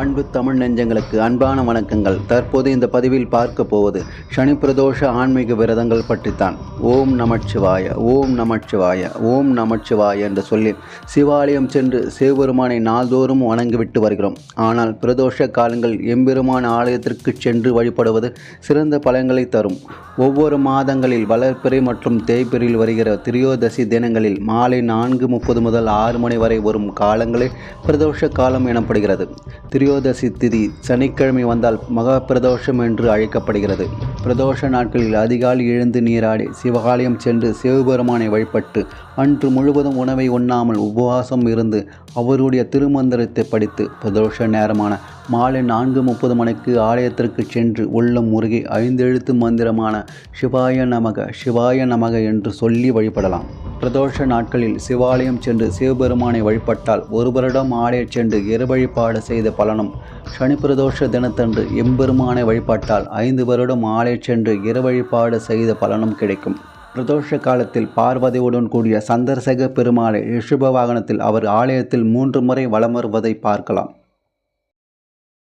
அன்பு தமிழ் நெஞ்சங்களுக்கு அன்பான வணக்கங்கள். தற்போது இந்த பதிவில் பார்க்க போவது சனி பிரதோஷ ஆன்மீக விரதங்கள் பற்றித்தான். ஓம் நமச்சிவாய ஓம் நமச்சிவாய ஓம் நமச்சிவாய என்று சொல்லி சிவாலயம் சென்று சிவபெருமானை நாள்தோறும் வணங்கிவிட்டு வருகிறோம். ஆனால் பிரதோஷ காலங்கள் எம்பெருமான ஆலயத்திற்கு சென்று வழிபடுவது சிறந்த பலன்களை தரும். ஒவ்வொரு மாதங்களில் வளர்ப்பிறை மற்றும் தேய்பிரில் வருகிற திரியோதசி தினங்களில் மாலை நான்கு முப்பது முதல் ஆறு மணி வரை வரும் காலங்களே பிரதோஷ காலம் எனப்படுகிறது. திரியோதசி திதி சனிக்கிழமை வந்தால் மகா பிரதோஷம் என்று அழைக்கப்படுகிறது. பிரதோஷ நாட்களில் அதிகாலை எழுந்து நீராடி சிவகாலயம் சென்று சிவபெருமானை வழிபட்டு அன்று முழுவதும் உணவை உண்ணாமல் உபவாசம் இருந்து அவருடைய திருமந்திரத்தை படித்து பிரதோஷ நேரமான மாலை நான்கு முப்பது மணிக்கு ஆலயத்திற்கு சென்று உள்ளம் முருகி ஐந்தெழுத்து மந்திரமான சிவாய நமக சிவாய நமக என்று சொல்லி வழிபடலாம். பிரதோஷ நாட்களில் சிவாலயம் சென்று சிவபெருமானை வழிபட்டால் ஒரு வருடம் ஆலய சென்று இரு வழிபாடு செய்த பலனும் சனி பிரதோஷ தினத்தன்று எம்பெருமானை வழிபட்டால் ஐந்து வருடம் ஆலய சென்று இரு வழிபாடு செய்த பலனும் கிடைக்கும். பிரதோஷ காலத்தில் பார்வதியுடன் கூடிய சந்தர்சக பெருமாளை ரிஷப வாகனத்தில் அவர் ஆலயத்தில் மூன்று முறை வலம் வருவதை பார்க்கலாம்.